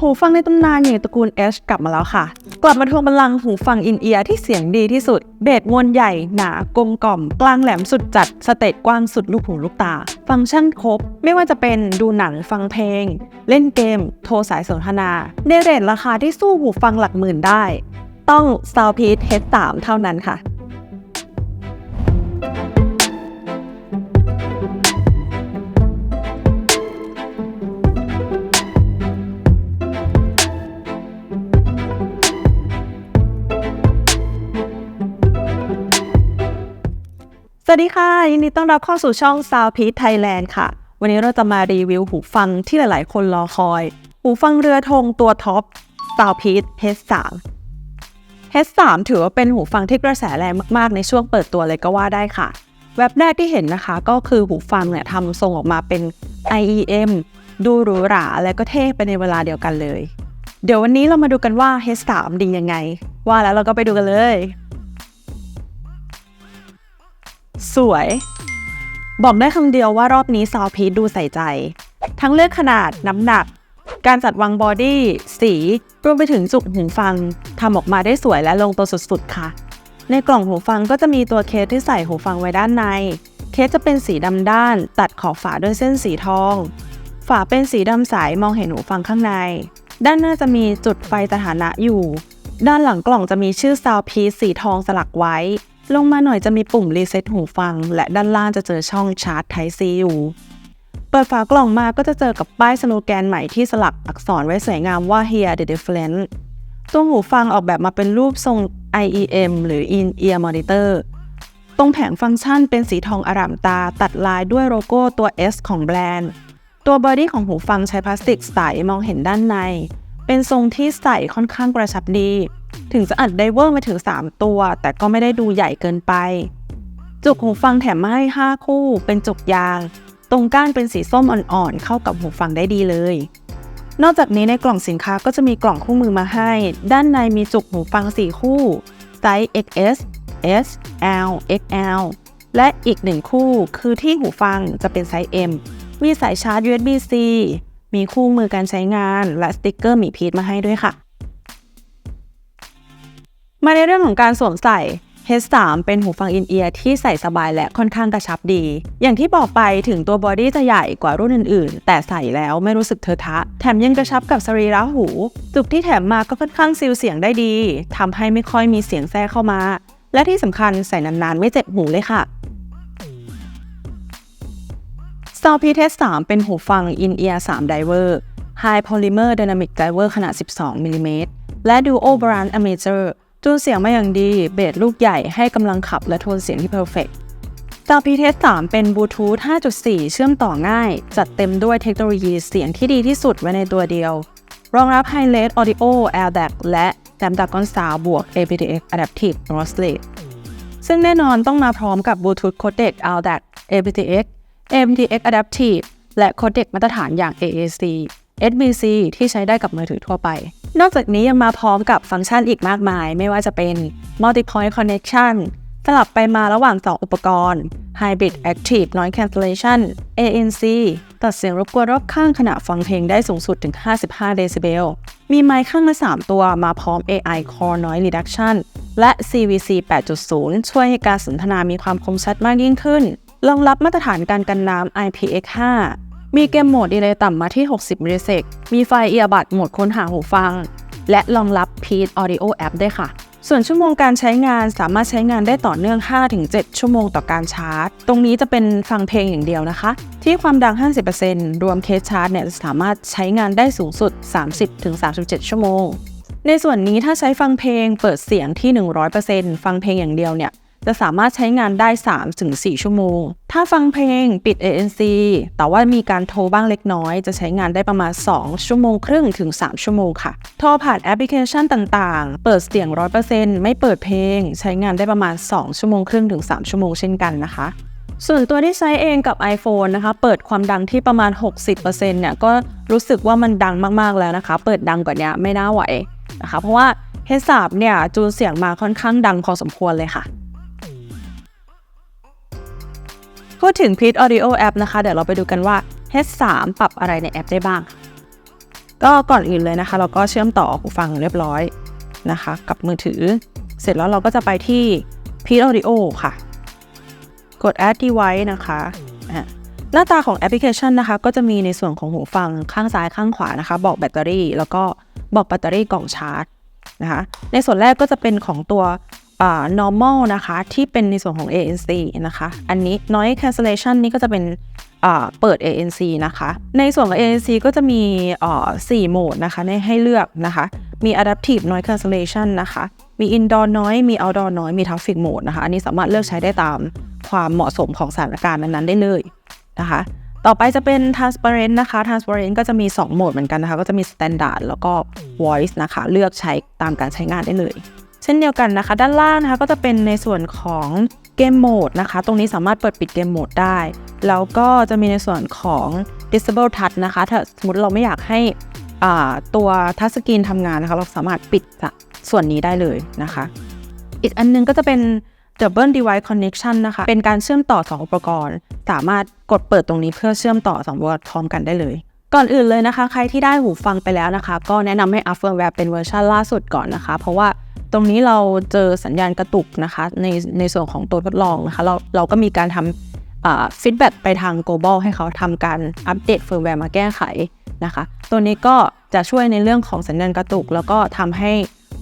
หูฟังในตำนานอย่างตระกูล H กลับมาแล้วค่ะ กลับมาทวงบัลลังก์หูฟังอินเอียร์ที่เสียงดีที่สุด เบสมวลใหญ่ หนากลมกล่อม กลางแหลมสุดจัด สเตจกว้างสุดลูกหูลูกตา ฟังก์ชันครบ ไม่ว่าจะเป็นดูหนังฟังเพลง เล่นเกม โทรสายสนทนา ในเรทราคาที่สู้หูฟังหลักหมื่นได้ ต้อง s o u n d p e a c H3 เท่านั้นค่ะ วัสดีค่ะ ยินดีต้อนรับเข้าสู่ช่อง Soundpeace Thailand ค่ะ วันนี้เราจะมารีวิวหูฟังที่หลาย ๆ คนรอคอย หูฟังเรือธงตัวท็อป Soundpeace H3 H3 ถือว่าเป็นหูฟังที่กระแสแรงมาก ๆ ในช่วงเปิดตัวเลยก็ว่าได้ค่ะ แว็บแรกที่เห็นนะคะ ก็คือหูฟังเนี่ยทำทรงออกมาเป็น IEM ดูหรูหราและก็เท่ไปในเวลาเดียวกันเลย เดี๋ยววันนี้เรามาดูกันว่า H3 ดียังไง ว่าแล้วเราก็ไปดูกันเลย สวย บอกได้คำเดียวว่ารอบนี้ซาวพีดดูใส่ใจ ทั้งเลือกขนาดน้ำหนัก การจัดวางบอดี้ สี รวมไปถึงจุกหูฟังทำออกมาได้สวยและลงตัวสุดๆ ค่ะ ในกล่องหูฟังก็จะมีตัวเคสที่ใส่หูฟังไว้ด้านใน เคสจะเป็นสีดำด้าน ตัดขอบฝาด้วยเส้นสีทอง ฝาเป็นสีดำใสมองเห็นหูฟังข้างใน ด้านหน้าจะมีจุดไฟสถานะอยู่ ด้านหลังกล่องจะมีชื่อ Soundpiece สีทองสลักไว้ ลงมาหน่อยจะมีปุ่มรีเซ็ตหูฟัง และด้านล่างจะเจอช่องชาร์จ Type C อยู่เปิดฝากล่องมาก็จะเจอกับป้ายสโลแกนใหม่ที่สลักอักษรไว้สวยงามว่า Hear the difference ตัวหูฟังออกแบบมาเป็นรูปทรง IEM หรือ In-Ear Monitor ตรงแผงฟังก์ชันเป็นสีทองอร่ามตาตัดลายด้วยโลโก้ตัว S ของแบรนด์ ตัวบอดี้ของหูฟังใช้พลาสติกใสมองเห็นด้านใน เป็นทรงที่ใส่ค่อนข้างกระชับดี ถึงจะอัดไดเวอร์มาถึง 3 ตัว แต่ก็ไม่ได้ดูใหญ่เกินไป จุกหูฟังแถมมาให้ 5 คู่ เป็นจุกยาง ตรงก้านเป็นสีส้มอ่อนๆ เข้ากับหูฟังได้ดีเลย นอกจากนี้ในกล่องสินค้าก็จะมีกล่องคู่มือมาให้ ด้านในมีจุกหูฟัง 4 คู่ ไซส์ XS S L XL และอีกหนึ่งคู่คือที่หูฟังจะเป็นไซส์ M มีสายชาร์จ USB-C มีคู่มือการใช้งานและสติกเกอร์หมีพีทมาให้ด้วยค่ะ มาในเรื่องของการสวมใส่ H3 เป็นหูฟังอินเอียร์ที่ใส่สบายและค่อนข้างกระชับดี อย่างที่บอกไปถึงตัวบอดี้จะใหญ่กว่ารุ่นอื่นๆ แต่ใส่แล้วไม่รู้สึกเทอะทะ แถมยังกระชับกับสรีระหู จุกที่แถมมาก็ค่อนข้างซีลเสียงได้ดีทำให้ไม่ค่อยมีเสียงแทรกเข้ามา และที่สำคัญใส่นานๆ ไม่เจ็บหูเลยค่ะ s o u r p t 3เป็นหูฟัง In-Ear 3 Driver High Polymer Dynamic Driver ขนาด 12 มิลลิเมตร และ Duo Brand Amateur จูนเสียงมาอย่างดี เบสลูกใหญ่ให้กำลังขับและโทนเสียงที่เพอร์เฟกต์ s o u r p t 3เป็นบลูทูธ 5.4 เชื่อมต่อง่าย จัดเต็มด้วยเทคโนโลยีเสียงที่ดีที่สุดไว้ในตัวเดียว รองรับ Hi-Res Audio AirDAC และ Snapdragon Sound บวก aptX Adaptive Noise Rate ซึ่งแน่นอนต้องมาพร้อมกับ Bluetooth Codec AUDAC aptX aptX Adaptive และโคเด็กมาตรฐานอย่าง AAC SBC ที่ใช้ได้กับมือถือทั่วไป นอกจากนี้ยังมาพร้อมกับฟังก์ชันอีกมากมาย ไม่ว่าจะเป็น Multi-Point Connection สลับไปมาระหว่าง 2 อุปกรณ์ Hybrid Active Noise Cancellation ANC ตัดเสียงรบกวนรอบข้างขณะฟังเพลงได้สูงสุดถึง 55 เดซิเบล มีไมค์ข้างละ 3 ตัวมาพร้อม AI Core Noise Reduction และ CVC 8.0 ช่วยให้การสนทนามีความคมชัดมากยิ่งขึ้น รองรับมาตรฐานการกันน้ำ IPX5 มีเกมโหมดดีเลย์ต่ำมาที่ 60มิลลิเซกมีไฟเอียบัดโหมดค้นหาหูฟัง และรองรับ Peat Audio App ได้ค่ะ ส่วนชั่วโมงการใช้งานสามารถใช้งานได้ต่อเนื่อง 5-7 ชั่วโมงต่อการชาร์จ ตรงนี้จะเป็นฟังเพลงอย่างเดียวนะคะ ที่ความดัง 50%รวมเคสชาร์จเนี่ยจะสามารถใช้งานได้สูงสุด 30-37 ชั่วโมง ในส่วนนี้ถ้าใช้ฟังเพลงเปิดเสียงที่ 100%ฟังเพลงอย่างเดียวเนี่ย จะสามารถใช้งานได้ 3-4 ชั่วโมง ถ้าฟังเพลงปิด ANC แต่ว่ามีการโทรบ้างเล็กน้อย จะใช้งานได้ประมาณ 2 ชั่วโมงครึ่งถึง 3 ชั่วโมงค่ะ โทรผ่านแอปพลิเคชันต่างๆ เปิดเสียง 100%ไม่เปิดเพลง ใช้งานได้ประมาณ 2 ชั่วโมงครึ่งถึง 3 ชั่วโมงเช่นกันนะคะส่วนตัวที่ใช้เองกับ iPhone นะคะ เปิดความดังที่ประมาณ 60%เนี่ย ก็รู้สึกว่ามันดังมาก ๆ แล้วนะคะ เปิดดังกว่านี้ไม่น่าไหวนะคะ เพราะว่า H3 เนี่ย จูนเสียงมาค่อนข้างดังพอสมควรเลยค่ะ พูดถึง Peat Audio App นะคะ เดี๋ยวเราไปดูกันว่า H3 ปรับอะไรในแอปได้บ้าง ก็ก่อนอื่นเลยนะคะ เราก็เชื่อมต่อหูฟังเรียบร้อยนะคะ กับมือถือ เสร็จแล้วเราก็จะไปที่ p i t Audio ค่ะ กด add device นะคะอะหน้าตาของแอปพลิเคชันนะคะ ก็จะมีในส่วนของหูฟังข้างซ้ายข้างขวานะคะ บอกแบตเตอรี่ แล้วก็บอกแบตเตอรี่กล่องชาร์จนะคะ ในส่วนแรกก็จะเป็นของตัว normal นะคะ ที่เป็นในส่วนของ ANC นะคะ อันนี้ noise cancellation นี่ก็จะเป็นเปิด ANC นะคะ ในส่วนของ ANC ก็จะมี4โหมดนะคะให้เลือกนะคะ มี adaptive noise cancellation นะคะ มี indoor noise มี outdoor noise มี traffic mode นะคะ อันนี้สามารถเลือกใช้ได้ตามความเหมาะสมของสถานการณ์นั้นๆ ได้เลยนะคะ ต่อไปจะเป็น transparent นะคะ transparent ก็จะมี 2 โหมดเหมือนกันนะคะ ก็จะมี standard แล้วก็ voice นะคะ เลือกใช้ตามการใช้งานได้เลย ช่นเดียวกันนะคะ ด้านล่างนะคะก็จะเป็นในส่วนของเกมโหมดนะคะ ตรงนี้สามารถเปิดปิดเกมโหมดได้ แล้วก็จะมีในส่วนของ disable touch นะคะ ถ้าสมมติเราไม่อยากให้ตัวทัชสกรีนทำงานนะคะ เราสามารถปิดส่วนนี้ได้เลยนะคะ อีกอันนึงก็จะเป็น Double Device Connection นะคะ เป็นการเชื่อมต่อ 2 อุปกรณ์ สามารถกดเปิดตรงนี้เพื่อเชื่อมต่อ2อุปกรณ์พร้อมกันได้เลย ก่อนอื่นเลยนะคะ ใครที่ได้หูฟังไปแล้วนะคะ ก็แนะนำให้อัพเฟิร์มแวร์เป็นเวอร์ชันล่าสุดก่อนนะคะ เพราะว่าตรงนี้เราเจอสัญญาณกระตุกนะคะ ในในส่วนของตัวทดลองนะคะ เราเราก็มีการทำฟีดแบ็ไปทาง global ให้เขาทำการอัปเดตเฟิร์มแวร์มาแก้ไขนะคะ ตัวนี้ก็จะช่วยในเรื่องของสัญญาณกระตุก แล้วก็ทำให้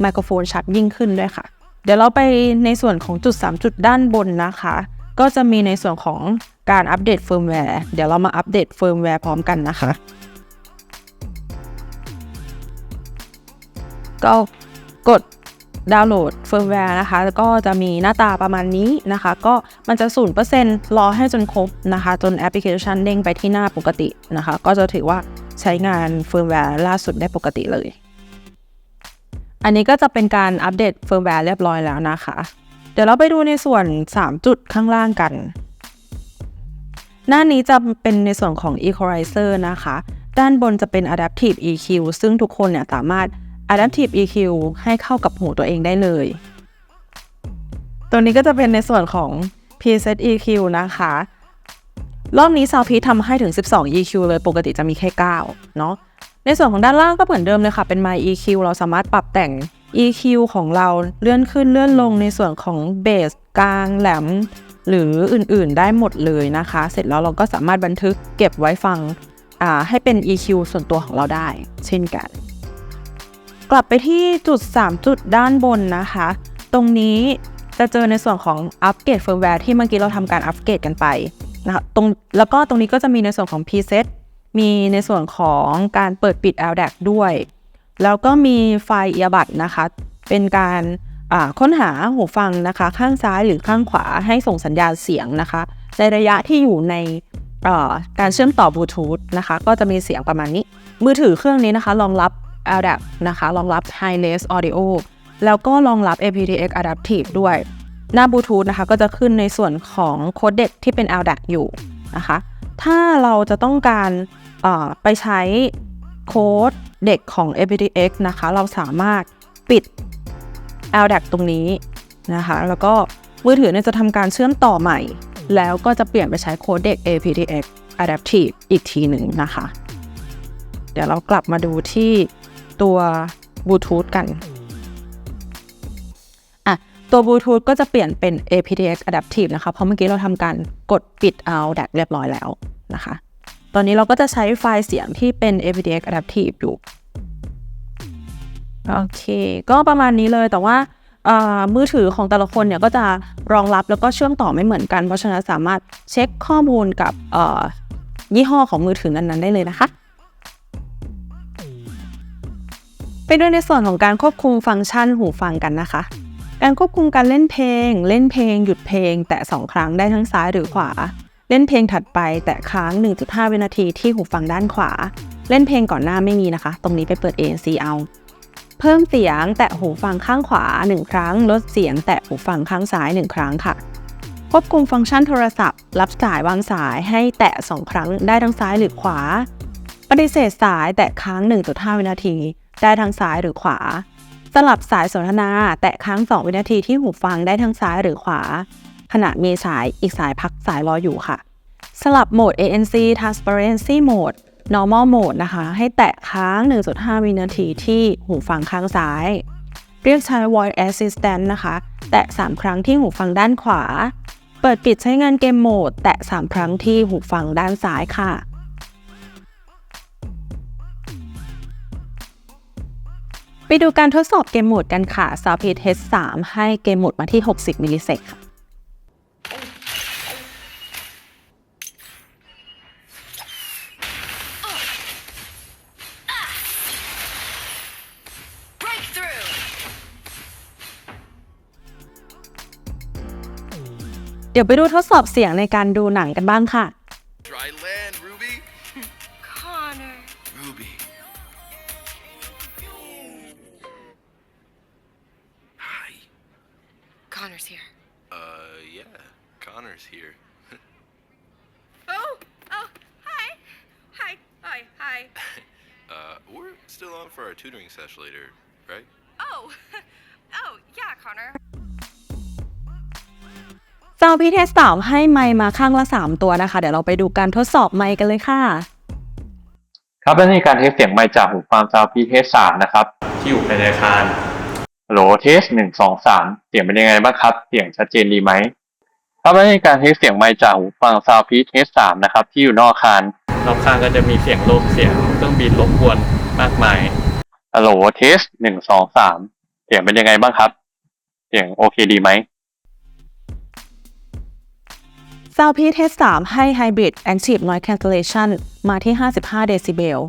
ไมโครโฟนชัดยิ่งขึ้นด้วยค่ะ เดี๋ยวเราไปในส่วนของจุด 3 จุดด้านบนนะคะ ก็จะมีในส่วนของ การอัปเดตเฟิร์มแวร์เดี๋ยวเรามาอัปเดตเฟิร์มแวร์พร้อมกันนะคะ ก็กดดาวน์โหลดเฟิร์มแวร์นะคะแล้วก็จะมีหน้าตาประมาณนี้นะคะ ก็มันจะ0%รอให้จนครบนะคะ จนแอปพลิเคชันเด้งไปที่หน้าปกตินะคะ ก็จะถือว่าใช้งานเฟิร์มแวร์ล่าสุดได้ปกติเลย อันนี้ก็จะเป็นการอัปเดตเฟิร์มแวร์เรียบร้อยแล้วนะคะ เดี๋ยวเราไปดูในส่วน 3 จุดข้างล่างกัน หน้านี้จะเป็นในส่วนของ Equalizer นะคะ ด้านบนจะเป็น Adaptive EQ ซึ่งทุกคนเนี่ยสามารถ Adaptive EQ ให้เข้ากับหูตัวเองได้เลย ตัวนี้ก็จะเป็นในส่วนของ Preset EQ นะคะ รอบนี้ Soundpeak ทำให้ถึง 12 EQ เลยปกติจะมีแค่ 9 เนาะในส่วนของด้านล่างก็เหมือนเดิมเลยค่ะ เป็น My EQ เราสามารถปรับแต่ง EQ ของเราเลื่อนขึ้นเลื่อนลงในส่วนของเบสกลางแหลม หรืออื่นๆได้หมดเลยนะคะ เสร็จแล้วเราก็สามารถบันทึกเก็บไว้ฟังให้เป็น EQ ส่วนตัวของเราได้ เช่นกัน กลับไปที่จุด 3 จุดด้านบนนะคะ ตรงนี้จะเจอในส่วนของอัปเกรดเฟิร์มแวร์ที่เมื่อกี้เราทำการอัปเกรดกันไปนะคะตรงแล้วก็ตรงนี้ก็จะมีในส่วนของ preset มีในส่วนของการเปิดปิด LDAC ด้วย แล้วก็มีไฟล์เอียบัดนะคะ เป็นการ ค้นหาหูฟังนะคะ ข้างซ้ายหรือข้างขวาให้ส่งสัญญาณเสียงนะคะ ในระยะที่อยู่ในการเชื่อมต่อบลูทูธนะคะ ก็จะมีเสียงประมาณนี้ มือถือเครื่องนี้นะคะรองรับ LDAC นะคะรองรับ High-res Audio แล้วก็รองรับ aptX Adaptive ด้วย หน้าบลูทูธนะคะก็จะขึ้นในส่วนของโค้ดเด็กที่เป็น LDAC อยู่นะคะ ถ้าเราจะต้องการไปใช้โค้ดเด็กของ aptX นะคะ เราสามารถปิด LDAC ตรงนี้นะคะ แล้วก็มือถือเนี่ยจะทำการเชื่อมต่อใหม่ แล้วก็จะเปลี่ยนไปใช้โค้ดเด็ก aptX Adaptive อีกทีหนึ่งนะคะ เดี๋ยวเรากลับมาดูที่ตัวบลูทูธกันอะตัวบลูทูธก็จะเปลี่ยนเป็น aptX Adaptive นะคะ เพราะเมื่อกี้เราทำการกดปิดเอา DAC เรียบร้อยแล้วนะคะ ตอนนี้เราก็จะใช้ไฟล์เสียงที่เป็น aptX Adaptive อยู่ โอเค ก็ประมาณนี้เลยแต่ว่ามือถือของแต่ละคนเนี่ยก็จะรองรับแล้วก็เชื่อมต่อไม่เหมือนกัน เพราะฉะนั้นสามารถเช็คข้อมูลกับยี่ห้อของมือถือนั้นๆได้เลยนะคะไปด้วยในส่วนของการควบคุมฟังก์ชันหูฟังกันนะคะ การควบคุมการเล่นเพลง เล่นเพลง หยุดเพลง แตะ 2 ครั้งได้ทั้งซ้ายหรือขวา เล่นเพลงถัดไป แตะค้าง 1.5 วินาทีที่หูฟังด้านขวา เล่นเพลงก่อนหน้าไม่มีนะคะ ตรงนี้ไปเปิด ANC เอา เพิ่มเสียงแตะหูฟังข้างขวา 1 ครั้ง ลดเสียงแตะหูฟังข้างซ้าย 1 ครั้งค่ะ ควบคุมฟังก์ชันโทรศัพท์ รับสายวางสายให้แตะ 2 ครั้งได้ทั้งซ้ายหรือขวา ปฏิเสธสายแตะค้าง 1.5 วินาที ได้ทั้งซ้ายหรือขวา สลับสายสนทนาแตะค้าง 2 วินาทีที่หูฟังได้ทั้งซ้ายหรือขวา ขณะมีสายอีกสายพักสายรออยู่ค่ะ สลับโหมด ANC Transparency Mode normal mode นะคะ ให้แตะค้าง 1.5 วินาทีที่หูฟังข้างซ้าย เรียกใช้ voice assistant นะคะ แตะ 3 ครั้งที่หูฟังด้านขวา เปิดปิดใช้งานเกมโหมด แตะ 3 ครั้งที่หูฟังด้านซ้ายค่ะ ไปดูการทดสอบเกมโหมดกันค่ะ s o u p t Test 3ให้เกมโหมดมาที่ 60 มิลลิเซกค่ะ เดี๋ยวไปดูทดสอบเสียงในการดูหนังกันบ้างค่ะ Dry land, Ruby. Connor. Ruby. Hi. Connor's here. Uh, yeah. Connor's here. Oh! Oh! Hi! Hi! Hi! Hi! Uh, we're still on for our tutoring session later, right? Oh! Oh, yeah, Connor. S o u t p Test 3ให้ไมค์มาข้างละ 3 ตัวนะคะ เดี๋ยวเราไปดูการทดสอบไมค์กันเลยค่ะ ครับและนี่การเทสเสียงไมค์จากหูฟังซาวพีเทสสามนะครับที่อยู่ภายในอาคารโหลเทสหนึ่งสองสามเสียงเป็นยังไงบ้างครับเสียงชัดเจนดีไหมครับและนี่การเทสเสียงไมค์จากหูฟังซาวพีเทสสามนะครับที่อยู่นอกอาคารรอบข้างก็จะมีเสียงลมเสียงเครื่องบินรบกวนมากมายฮัลโหลเทสหนึ่งสองสามเสียงเป็นยังไงบ้างครับ เสียงโอเคดีไหม s o u t p Test 3ให้ Hybrid Active Noise Cancellation มาที่ 55 เดซิเบล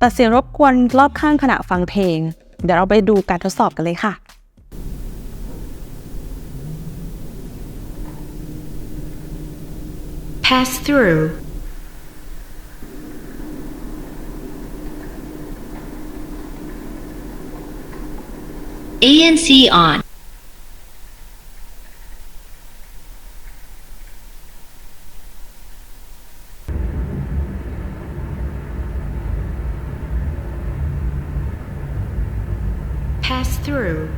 ตัดเสียงรบกวนรอบข้างขณะฟังเพลง เดี๋ยวเราไปดูการทดสอบกันเลยค่ะ Pass through. ANC on. Pass through.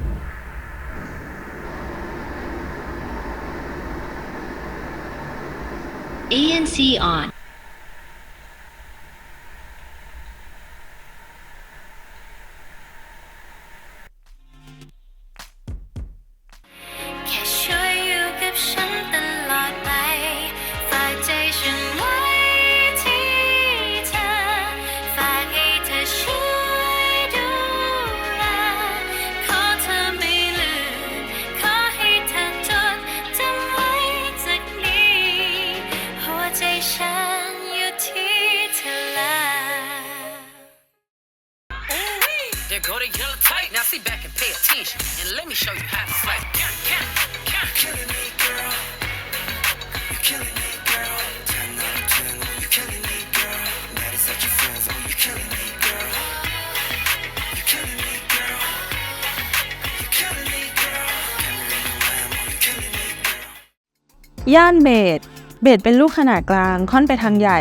ANC on. ย่านเบสเบสเป็นลูกขนาดกลางค่อนไปทางใหญ่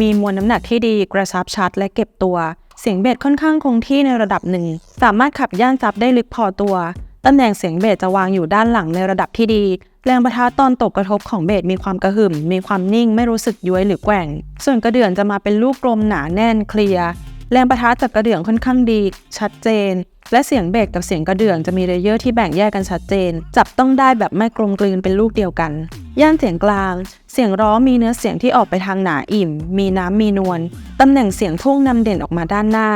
มีมวลน้ำหนักที่ดีกระชับชัดและเก็บตัว เสียงเบสค่อนข้างคงที่ในระดับหนึ่ง สามารถขับย่านซับได้ลึกพอตัวตำแหน่งเสียงเบสจะวางอยู่ด้านหลังในระดับที่ดี แรงประทะตอนตกกระทบของเบสมีความกระหึ่ม มีความนิ่งไม่รู้สึกย้วยหรือแกว่ง ส่วนกระเดื่องจะมาเป็นลูกกลมหนาแน่นเคลียร์ แรงประทะจากกระเดื่องค่อนข้างดี ชัดเจน และเสียงเบสกับเสียงกระเดื่องจะมีเลเยอร์ที่แบ่งแยกกันชัดเจน จับต้องได้แบบไม่กลมกลืนเป็นลูกเดียวกัน ย่านเสียงกลาง เสียงร้องมีเนื้อเสียงที่ออกไปทางหนาอิ่ม มีน้ำมีนวลตำแหน่งเสียงพุ่งนำเด่นออกมาด้านหน้า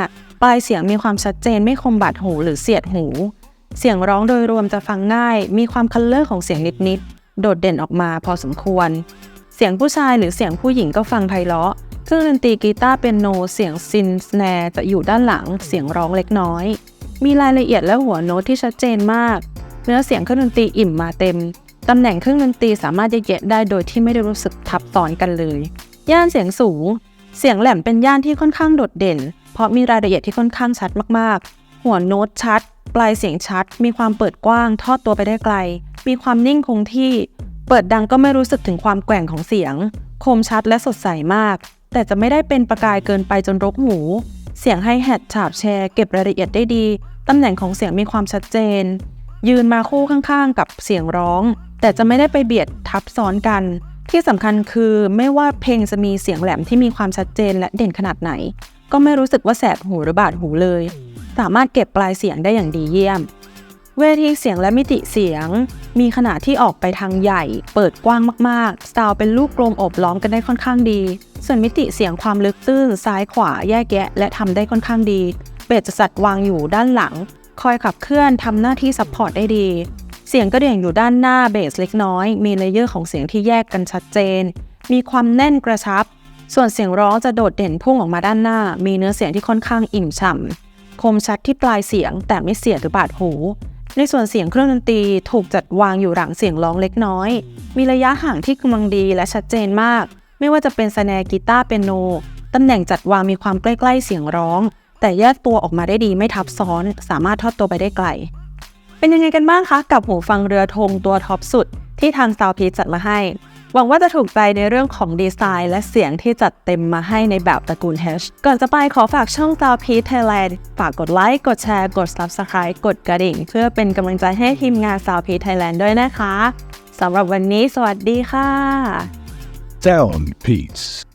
ปลายเสียงมีความชัดเจนไม่คมบาดหูหรือเสียดหู เสียงร้องโดยรวมจะฟังง่าย มีความคัลเลอร์ของเสียงนิดๆโดดเด่นออกมาพอสมควร เสียงผู้ชายหรือเสียงผู้หญิงก็ฟังไพเราะ เครื่องดนตรีกีตาร์เปียโนเสียงซินสแนร์จะอยู่ด้านหลังเสียงร้องเล็กน้อย มีรายละเอียดและหัวโน้ตที่ชัดเจนมาก เนื้อเสียงเครื่องดนตรีอิ่มมาเต็ม ตำแหน่งเครื่องดนตรีสามารถแยกแยะได้โดยที่ไม่ได้รู้สึกทับซ้อนกันเลย ย่านเสียงสูง เสียงแหลมเป็นย่านที่ค่อนข้างโดดเด่น เพราะมีรายละเอียดที่ค่อนข้างชัดมากๆ หัวโน้ตชัด ปลายเสียงชัด มีความเปิดกว้าง ทอดตัวไปได้ไกล มีความนิ่งคงที่ เปิดดังก็ไม่รู้สึกถึงความแกว่งของเสียง คมชัดและสดใสมาก แต่จะไม่ได้เป็นประกายเกินไปจนรกหู เสียงไฮแฮทฉาบแชร์เก็บรายละเอียดได้ดี ตำแหน่งของเสียงมีความชัดเจน ยืนมาคู่ข้างๆ กับเสียงร้อง แต่จะไม่ได้ไปเบียดทับซ้อนกัน ที่สำคัญคือไม่ว่าเพลงจะมีเสียงแหลมที่มีความชัดเจนและเด่นขนาดไหน ก็ไม่รู้สึกว่าแสบหูหรือบาดหูเลย สามารถเก็บปลายเสียงได้อย่างดีเยี่ยม เวทีเสียงและมิติเสียง มีขนาดที่ออกไปทางใหญ่ เปิดกว้างมากๆสไตล์เป็นลูกกลมอบล้อมกันได้ค่อนข้างดี ส่วนมิติเสียงความลึกตื้น ซ้ายขวาแยกแยะ และทำได้ค่อนข้างดี เบสจะจัดวางอยู่ด้านหลัง คอยขับเคลื่อนทำหน้าที่ซัพพอร์ตได้ดี เสียงกระเดี่ยงอยู่ด้านหน้าเบสเล็กน้อย มีเลเยอร์ของเสียงที่แยกกันชัดเจน มีความแน่นกระชับ ส่วนเสียงร้องจะโดดเด่นพุ่งออกมาด้านหน้า มีเนื้อเสียงที่ค่อนข้างอิ่มฉ่ำคมชัดที่ปลายเสียงแต่ไม่เสียหรือบาดหูในส่วนเสียงเครื่องดนตรีถูกจัดวางอยู่หลังเสียงร้องเล็กน้อย มีระยะห่างที่กำลังดีและชัดเจนมาก ไม่ว่าจะเป็นสแนร์กีตาร์เปียโนตำแหน่งจัดวางมีความใกล้ๆเสียงร้อง แต่แยกตัวออกมาได้ดีไม่ทับซ้อน สามารถทอดตัวไปได้ไกล เป็นยังไงกันบ้างคะกับหูฟังเรือธงตัวท็อปสุด ที่ทาง s o u n d p i e c e จัดมาให้ หวังว่าจะถูกใจในเรื่องของดีไซน์ และเสียงที่จัดเต็มมาให้ในแบบตระกูล H ก่อนจะไปขอฝากช่อง s o u n d p i e c e Thailand ฝากกดไลค์กดแชร์กด Subscribe กดกระดิ่ง เพื่อเป็นกำลังใจให้ทีมงาน s o u n d p i e c e Thailand ด้วยนะคะสำหรับวันนี้สวัสดีค่ะ Sound Peace.